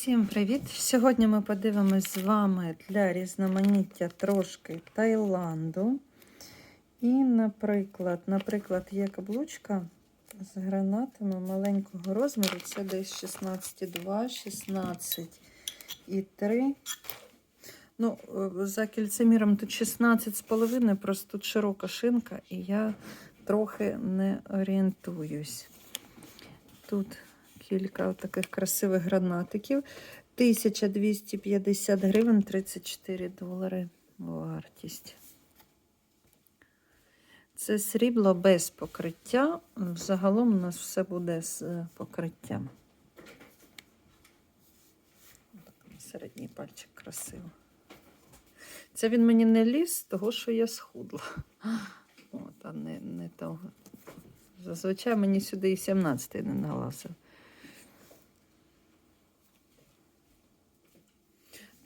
Всім привіт! Сьогодні ми подивимось з вами для різноманіття трошки Таїланду. І, наприклад, наприклад, є каблучка з гранатами маленького розміру. Це десь 16,2, 16 і 3. Ну, е, за кільцеміром тут 16,5, просто тут широка шинка, і я трохи не орієнтуюсь. Тут кілька таких красивих гранатиків. 1250 гривень 34 долари вартість. Це срібло без покриття. Загалом у нас все буде з е, покриттям. Середній пальчик красиво. Це він мені не ліз, того що я схудла. От, а не, не того. Зазвичай мені сюди і 17 не налазив.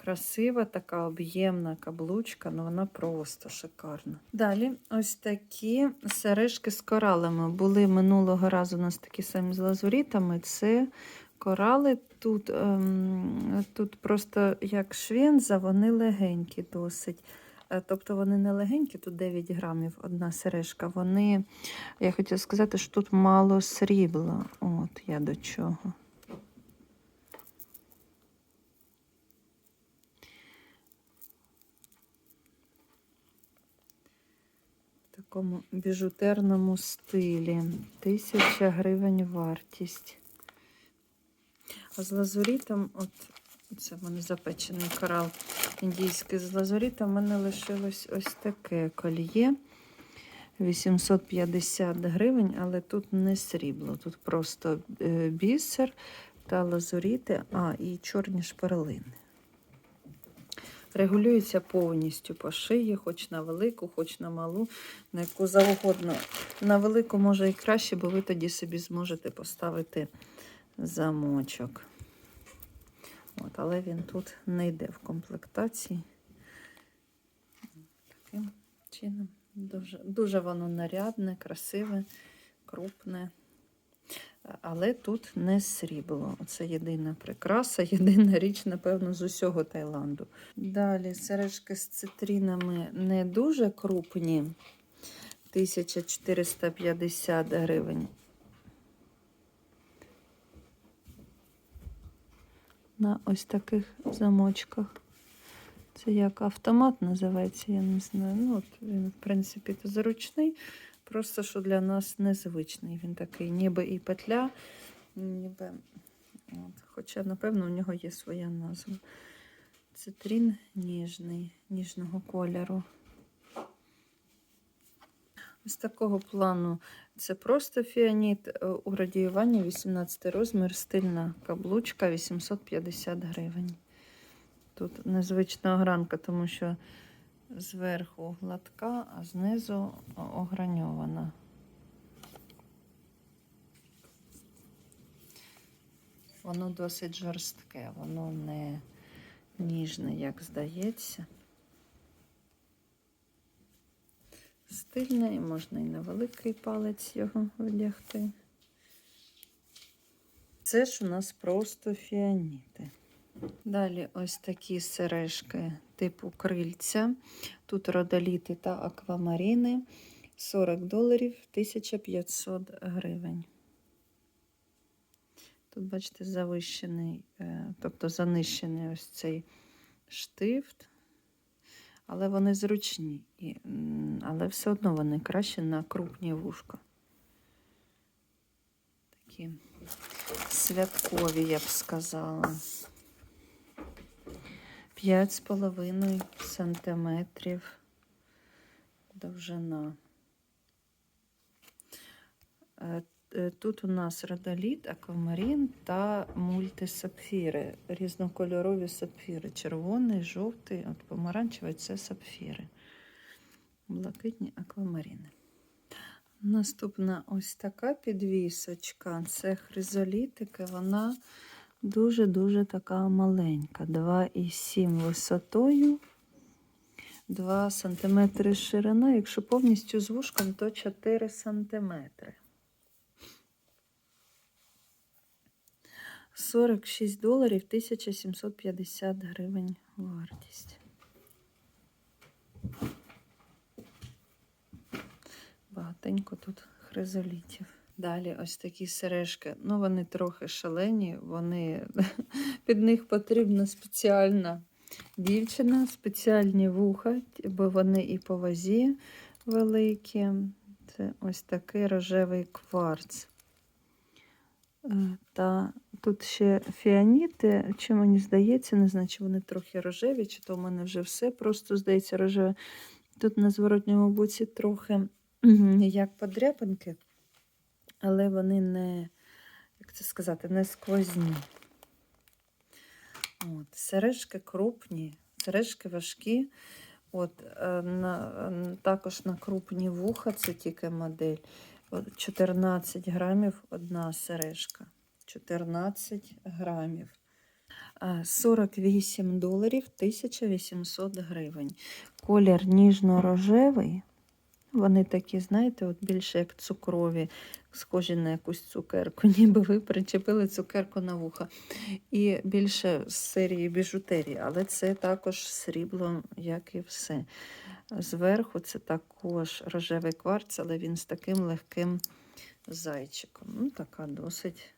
Красива така об'ємна каблучка, ну вона просто шикарна. Далі ось такі сережки з коралами. Були минулого разу у нас такі самі з лазурітами. Це корали. Тут ем, тут просто як швенза, вони легенькі досить. Е, Тобто вони не легенькі, тут 9 грамів одна сережка. Вони, я хотіла сказати, що тут мало срібла. От я до чого. В такому біжутерному стилі. Тисяча гривень вартість. А з лазурітом, от це в мене запечений корал індійський з лазурітом, в мене лишилось ось таке кольє. 850 гривень, але тут не срібло. Тут просто е, бісер та лазуріти, а і чорні шперлини. Регулюється повністю по шиї, хоч на велику, хоч на малу, на яку завгодно. На велику може і краще, бо ви тоді собі зможете поставити замочок. От, але він тут не йде в комплектації. Таким чином. Дуже, дуже воно нарядне, красиве, крупне. Але тут не срібло. Це єдина прикраса, єдина річ, напевно, з усього Таїланду. Далі сережки з цитрінами не дуже крупні. 1450 гривень. На ось таких замочках. Це як автомат називається, я не знаю. Ну, от Він, в принципі, то зручний, просто що для нас незвичний. Він такий, ніби і петля, ніби. От. Хоча, напевно, у нього є своя назва. Цитрін ніжний, ніжного кольору. З такого плану це просто фіаніт е, у радіюванні 18 розмір, стильна каблучка 850 гривень. Тут незвична огранка, тому що зверху гладка, а знизу ограньована. Воно досить жорстке, воно не ніжне, як здається. Стильне і можна і на великий палець його одягти. Це ж у нас просто фіаніти. Далі ось такі сережки типу крильця. Тут родоліти та аквамаріни. 40 доларів 1500 гривень. Тут, бачите, завищений, е, тобто занищений ось цей штифт. Але вони зручні, але все одно вони краще на крупні вушка. Такі святкові, я б сказала. 5,5 сантиметрів довжина. Е, Тут у нас родоліт, аквамарін та мультисапфіри, різнокольорові сапфіри. Червоний, жовтий, от помаранчевий це сапфіри. Блакитні аквамаріни. Наступна ось така підвісочка. Це хризолітики, вона дуже-дуже така маленька. 2,7 висотою, 2 см ширина. Якщо повністю з вушком, то 4 см. 46 доларів 1750 гривень вартість. Багатенько тут хризолітів. Далі ось такі сережки. Ну, вони трохи шалені, вони під них потрібна спеціальна дівчина, спеціальні вуха, бо вони і по вазі великі. Це ось такий рожевий кварц. Е, Та тут ще фіаніти, чи мені здається, не знаю, чи вони трохи рожеві, чи то в мене вже все просто здається рожеве. Тут на зворотньому боці трохи як подряпинки, але вони не, як це сказати, не сквозні. От, сережки крупні, сережки важкі. От, е, на, також на крупні вуха, це тільки модель. От 14 грамів одна сережка. 14 грамів. Е, 48 доларів 1800 гривень. Колір ніжно-рожевий. Вони такі, знаєте, от більше як цукрові, схожі на якусь цукерку, ніби ви причепили цукерку на вуха. І більше з серії біжутерії, але це також срібло, як і все. Зверху це також рожевий кварц, але він з таким легким зайчиком. Ну, така досить,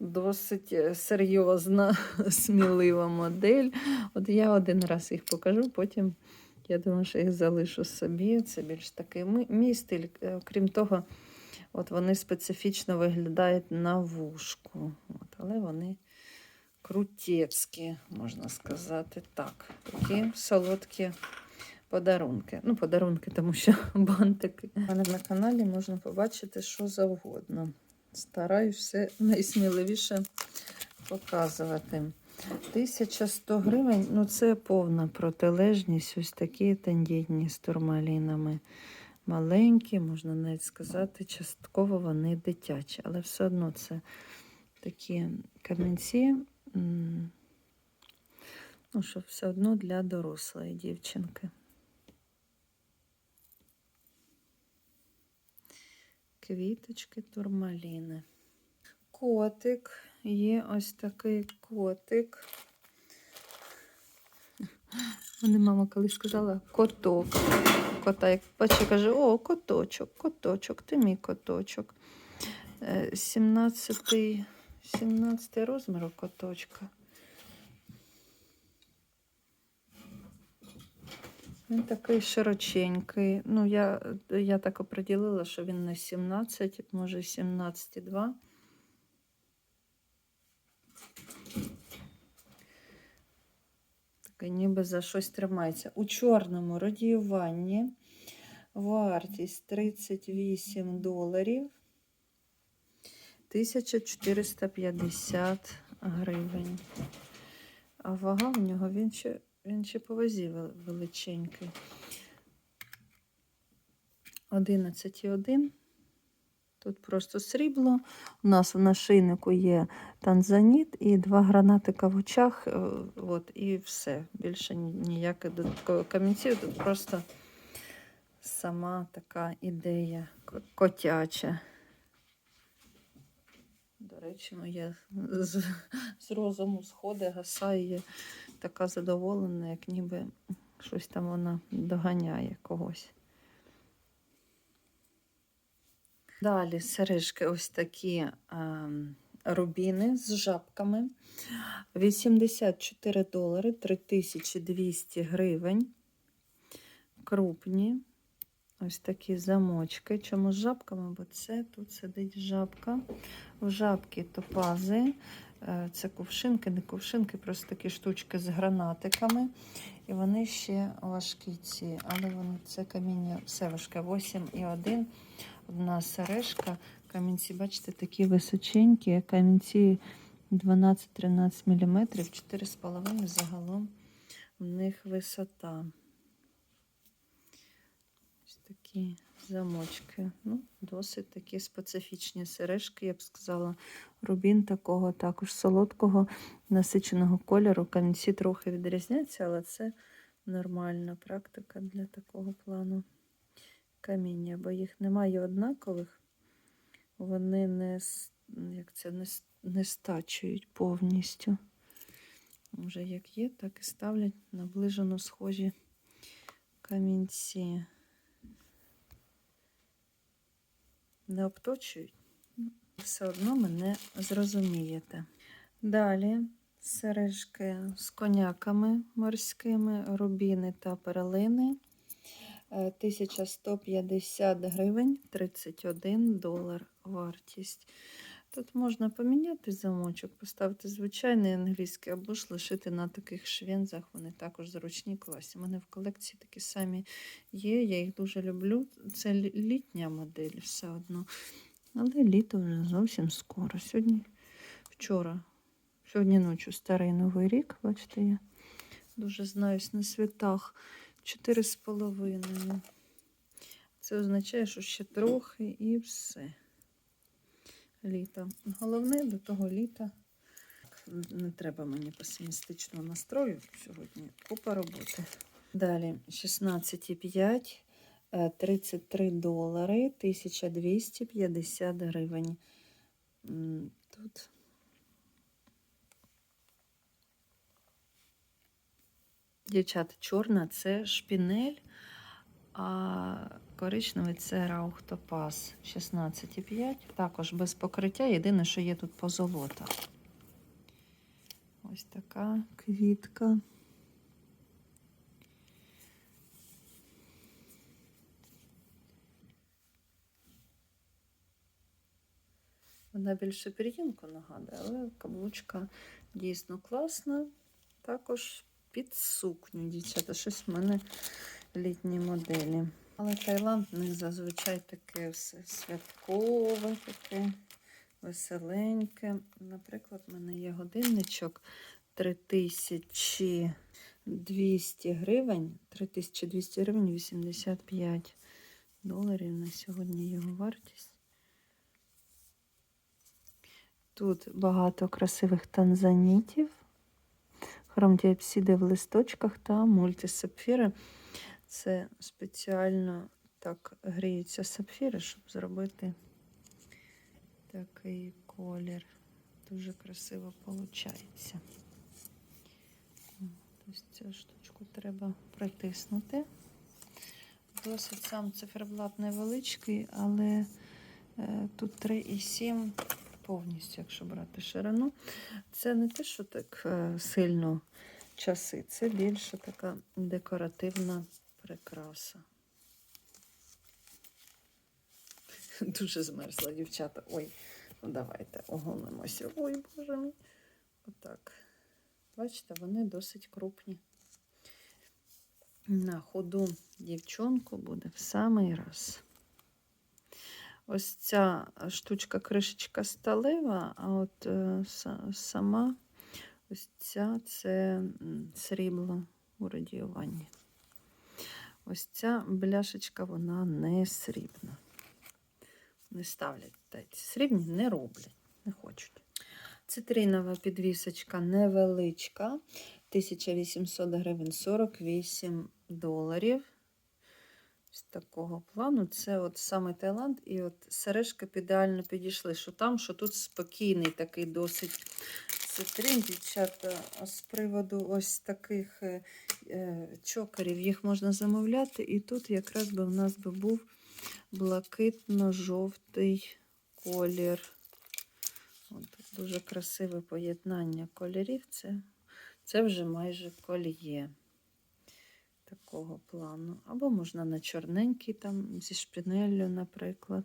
досить е, серйозна, смілива модель. От я один раз їх покажу, потім я думаю, що їх залишу собі. Це більш такий мій стиль. Е, Крім того, от вони специфічно виглядають на вушку. От, але вони крутецькі, можна сказати так. Такі солодкі подарунки. Ну, подарунки, тому що бантики. Мене на каналі можна побачити, що завгодно. Стараюсь все найсміливіше показувати. 1100 гривень, ну це повна протилежність. Ось такі тендітні з турмалінами. Маленькі, можна навіть сказати, частково вони дитячі, але все одно це такі камінці, ну, що все одно для дорослої дівчинки. Квіточки турмаліни. Котик. Є ось такий котик. Мене мама колись сказала коток. Кота, як бачу, каже, о, коточок, коточок, ти мій коточок. Е, 17, 17 розмір коточка. Він такий широченький. Ну, я, я так оприділила, що він на 17, може 17,2. Ніби за щось тримається. У чорному радіюванні вартість 38 доларів 1450 гривень. А вага в нього він ще, він ще по вазі величенький. 11,1. Тут просто срібло. У нас в нашийнику є танзаніт і два гранатика в очах. е, От, і все. Більше ніяких додаткових камінців. Тут просто сама така ідея котяча. До речі, моя з, з розуму сходи, гасає, така задоволена, як ніби щось там вона доганяє когось. Далі сережки ось такі ем, рубіни з жабками. 84 долари, 3200 гривень. Крупні. Ось такі замочки. Чому з жабками? Бо це тут сидить жабка. В жабки топази. Е, Це кувшинки, не кувшинки, просто такі штучки з гранатиками. І вони ще важкі ці, але вони це каміння все важке. 8,1. Одна сережка. Камінці, бачите, такі височенькі. Камінці 12-13 мм, 4,5 загалом в них висота. Ось такі замочки. Ну, досить такі специфічні сережки, я б сказала. Рубін такого також солодкого насиченого кольору. Камінці трохи відрізняються, але це нормальна практика для такого плану каміння, бо їх немає однакових. Вони не, як це, не, не стачують повністю. Вже як є, так і ставлять наближено схожі камінці. Не обточують, все одно мене зрозумієте. Далі сережки з коняками морськими, рубіни та перлини. Е, 1150 гривень, 31 долар вартість. Тут можна поміняти замочок, поставити звичайний англійський або ж лишити на таких швензах. Вони також зручні, класні. У мене в колекції такі самі є. Я їх дуже люблю. Це літня модель все одно. Але літо вже зовсім скоро. Сьогодні, вчора, сьогодні ночі старий новий рік, бачите, я дуже знаюсь на святах. Чотири з половиною. Це означає, що ще трохи і все. Літо. Головне до того літа. Не треба мені песимістичного настрою сьогодні. Купа роботи. Далі 16,5, е, 33 долари, 1250 гривень. Тут Дівчата, чорна це шпінель, а коричневий це раухтопас 16,5. Також без покриття. Єдине, що є тут позолота. Ось така квітка. Вона більше пір'їнку нагадує, але каблучка дійсно класна. Також під сукню, дівчата. Щось в мене літні моделі. Але Таїланд них зазвичай таке все святкове, таке веселеньке. Наприклад, в мене є годинничок 3200 гривень. 3200 гривень 85 доларів на сьогодні його вартість. Тут багато красивих танзанітів хромдіапсиди в листочках та мультисапфіри. Це спеціально так гріються сапфіри, щоб зробити такий колір. Дуже красиво виходить. Ось цю штучку треба притиснути. Досить сам циферблат невеличкий, але е, тут 3,7 повністю, якщо брати ширину. Це не те, що так е, сильно часи, це більше така декоративна прикраса. Дуже змерзла, дівчата. Ой, ну давайте оголимося. Ой, боже мій. Отак. Бачите, вони досить крупні. На ходу дівчонку буде в самий раз. Ось ця штучка кришечка сталева, а от е, сама ось ця це срібло у радіюванні. Ось ця бляшечка, вона не срібна. Не ставлять срібні, не роблять, не хочуть. Цитринова підвісочка невеличка, 1800 гривень 48 доларів. З такого плану. Це от саме Таїланд, і от сережки ідеально підійшли, що там, що тут спокійний такий досить цитрин, дівчата. З приводу ось таких е, е, чокерів їх можна замовляти. І тут якраз би в нас би був блакитно-жовтий колір. От, дуже красиве поєднання кольорів. Це, це вже майже кольє такого плану. Або можна на чорненький, там зі шпінеллю, наприклад.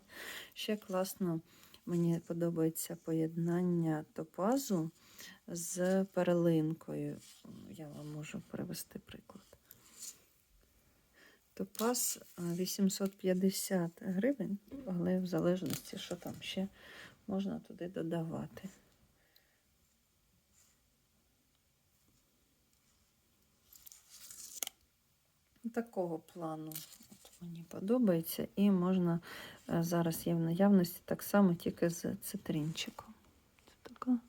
Ще класно, мені подобається поєднання топазу з перлинкою. Я вам можу привести приклад. Топаз 850 гривень, але в залежності, що там ще можна туди додавати. Такого плану от мені подобається. І можна е, зараз є в наявності так само, тільки з цитринчиком. Це така,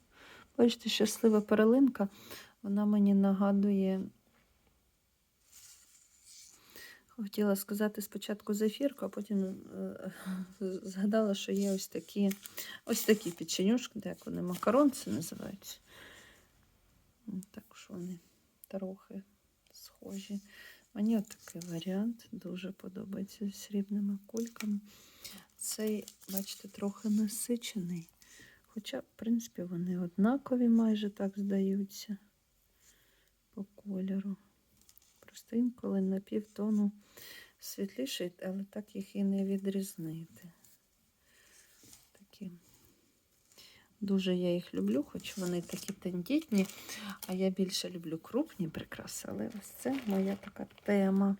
бачите, щаслива перлинка. Вона мені нагадує Хотіла сказати спочатку зефірку, а потім е, згадала, що є ось такі ось такі печенюшки, як вони макаронці називаються. М, Також вони трохи схожі. Мені от такий варіант дуже подобається з срібними кульками. Цей, бачите, трохи насичений. Хоча, в принципі, вони однакові майже так здаються по кольору. Просто інколи на півтону світліший, але так їх і не відрізнити. Такі. Дуже я їх люблю, хоч вони такі тендітні, а я більше люблю крупні прикраси, але ось це моя така тема.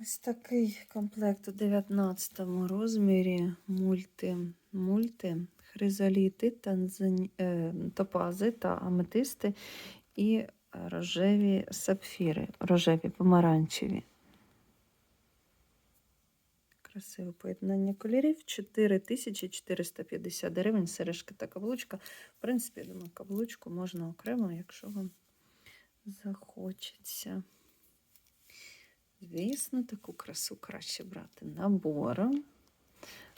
Ось такий комплект у 19 розмірі мульти, мульти, хризаліти, танзані... е, топази та аметисти і рожеві сапфіри, рожеві помаранчеві. Красиве поєднання кольорів. 4450 гривень, сережки та каблучка. В принципі, я думаю, каблучку можна окремо, якщо вам захочеться. Звісно, таку красу краще брати набором.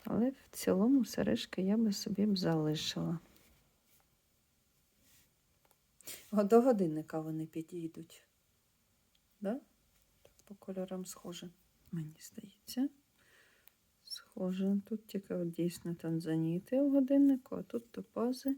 Але в цілому сережки я би собі б залишила. До годинника вони підійдуть. Да? По кольорам схоже, мені здається. Схоже. Тут тільки от дійсно танзаніти у годиннику, а тут топази.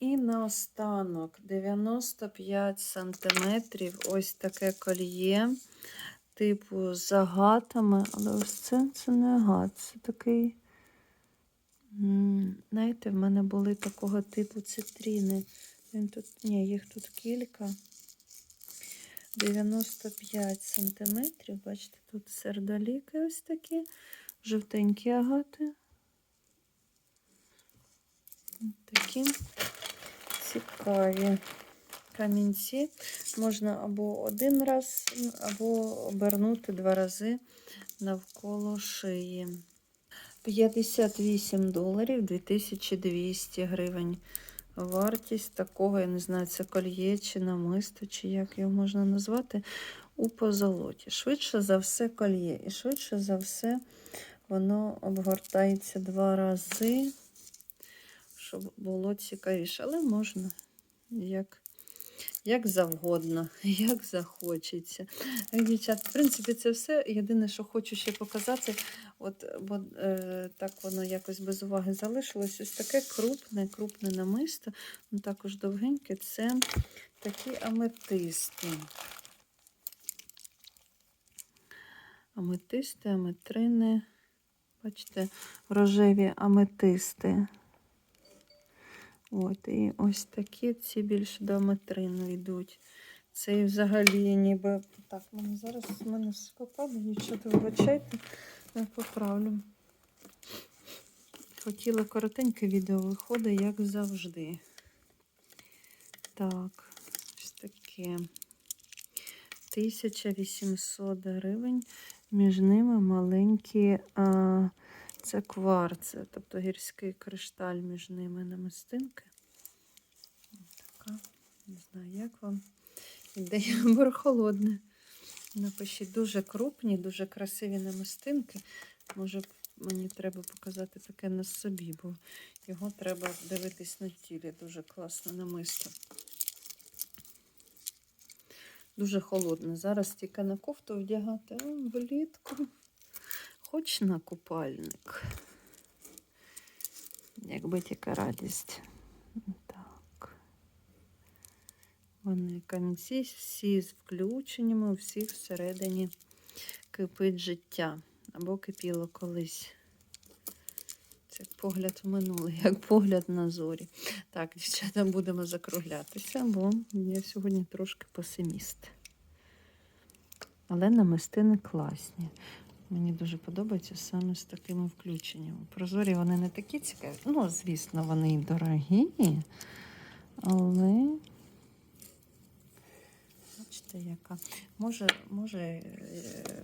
І наостанок 95 сантиметрів. Ось таке кольє, типу з агатами, але ось це, це не агат, це такий. Знаєте, в мене були такого типу цитріни. Він тут, ні, їх тут кілька. 95 сантиметрів. Бачите, тут сердоліки ось такі, жовтенькі агати. Такі цікаві камінці. Можна або один раз, або обернути два рази навколо шиї. 58 доларів 2200 гривень. Вартість такого, я не знаю, це кольє чи намисто, чи як його можна назвати, у позолоті. Швидше за все кольє. І швидше за все воно обгортається два рази, щоб було цікавіше. Але можна як, як завгодно, як захочеться. Дівчат, в принципі, це все. Єдине, що хочу ще показати, от, бо е, так воно якось без уваги залишилось. Ось таке крупне, крупне намисто, ну, також довгеньке, це такі аметисти. Аметисти, аметрини. Бачите, рожеві аметисти. От, і ось такі ці більше до аметрину йдуть. Це і взагалі ніби. Так, мене зараз з мене скопали, дівчата, вибачайте, я поправлю. Хотіла коротеньке відео виходить, як завжди. Так, ось таке. 1800 гривень. Між ними маленькі. А, це кварци, тобто гірський кришталь між ними намистинки. Така, не знаю, як вам. Ідея холодне. Напишіть дуже крупні, дуже красиві намистинки. Може, мені треба показати таке на собі, бо його треба дивитись на тілі. Дуже класно намисто. Дуже холодне. Зараз тільки на кофту вдягати, а влітку. Хоч на купальник. Якби тільки радість. Так. Вони камінці всі з включеннями, у всіх всередині кипить життя. Або кипіло колись. Це погляд в минуле, як погляд на зорі. Так, дівчата, будемо закруглятися, бо я сьогодні трошки песиміст. Але намистини класні. Мені дуже подобається саме з такими включеннями. Прозорі вони не такі цікаві. Ну, звісно, вони і дорогі, але бачите, яка. Може, може, е,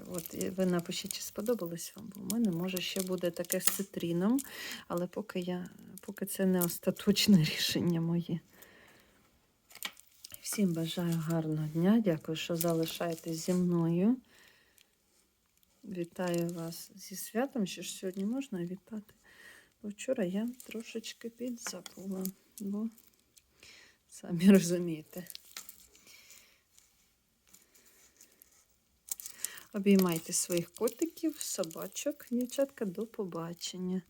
от ви напишіть, чи сподобалось вам, бо в мене може ще буде таке з цитрином, але поки я, поки це не остаточне рішення моє. Всім бажаю гарного дня. Дякую, що залишаєтесь зі мною. Вітаю вас зі святом. Що ж сьогодні можна вітати? Вчора я трошечки підзабула, бо самі розумієте. Обіймайте своїх котиків, собачок, дівчатка, до побачення.